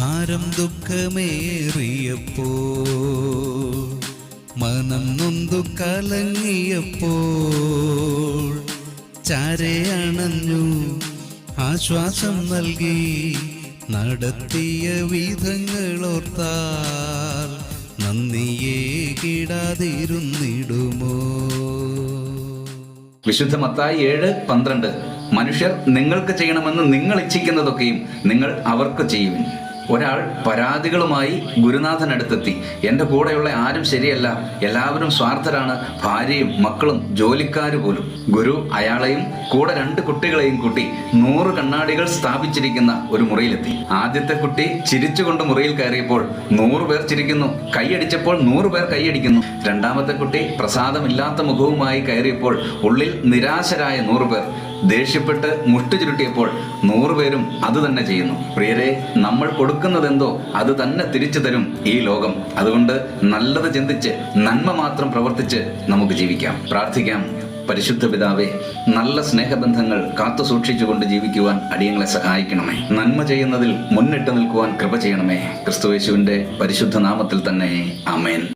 ഭാരം ദുഃഖമേറിയപ്പോ മനം നൊന്തു കലങ്ങിയപ്പോൾ ചാരെ അണഞ്ഞു ആശ്വാസം നൽകി നടത്തിയ വിധങ്ങളോർത്താൽ നന്ദിയേ കിടാതിരുന്നിടുമോ? വിശുദ്ധ മത്തായി ഏഴ് പന്ത്രണ്ട് മനുഷ്യർ നിങ്ങൾക്ക് ചെയ്യണമെന്ന് നിങ്ങൾ ഇച്ഛിക്കുന്നതൊക്കെയും നിങ്ങൾ അവർക്ക് ചെയ്യുവിൻ. ഒരാൾ പരാതികളുമായി ഗുരുനാഥനടുത്തെത്തി എന്റെ കൂടെയുള്ള ആരും ശരിയല്ല. എല്ലാവരും സ്വാർത്ഥരാണ്. ഭാര്യയും മക്കളും ജോലിക്കാർ പോലും. ഗുരു അയാളെയും കൂടെ രണ്ട് കുട്ടികളെയും കൂട്ടി നൂറ് കണ്ണാടികൾ സ്ഥാപിച്ചിരിക്കുന്ന ഒരു മുറിയിലെത്തി. ആദ്യത്തെ കുട്ടി ചിരിച്ചുകൊണ്ട് മുറിയിൽ കയറിയപ്പോൾ നൂറ് പേർ ചിരിക്കുന്നു. കൈയടിച്ചപ്പോൾ നൂറ് പേർ കൈയടിക്കുന്നു രണ്ടാമത്തെ കുട്ടി പ്രസാദമില്ലാത്ത മുഖവുമായി കയറിയപ്പോൾ ഉള്ളിൽ നിരാശരായ നൂറ് പേർ. ദേഷ്യപ്പെട്ട് മുഷ്ടി ചുരുട്ടിയപ്പോൾ നൂറുപേരും അത് തന്നെ ചെയ്യുന്നു. പ്രിയരെ നമ്മൾ കൊടുക്കുന്നതെന്തോ അത് തന്നെ തിരിച്ചു തരും ഈ ലോകം. അതുകൊണ്ട് നല്ലത് ചിന്തിച്ച് നന്മ മാത്രം പ്രവർത്തിച്ച് നമുക്ക് ജീവിക്കാം. പ്രാർത്ഥിക്കാം. പരിശുദ്ധ പിതാവേ നല്ല സ്നേഹബന്ധങ്ങൾ കാത്തു സൂക്ഷിച്ചുകൊണ്ട് ജീവിക്കുവാൻ അടിയങ്ങളെ സഹായിക്കണമേ. നന്മ ചെയ്യുന്നതിൽ മുന്നിട്ട് നിൽക്കുവാൻ കൃപ ചെയ്യണമേ. ക്രിസ്തുവേശുവിന്റെ പരിശുദ്ധ നാമത്തിൽ തന്നെ. ആമേൻ.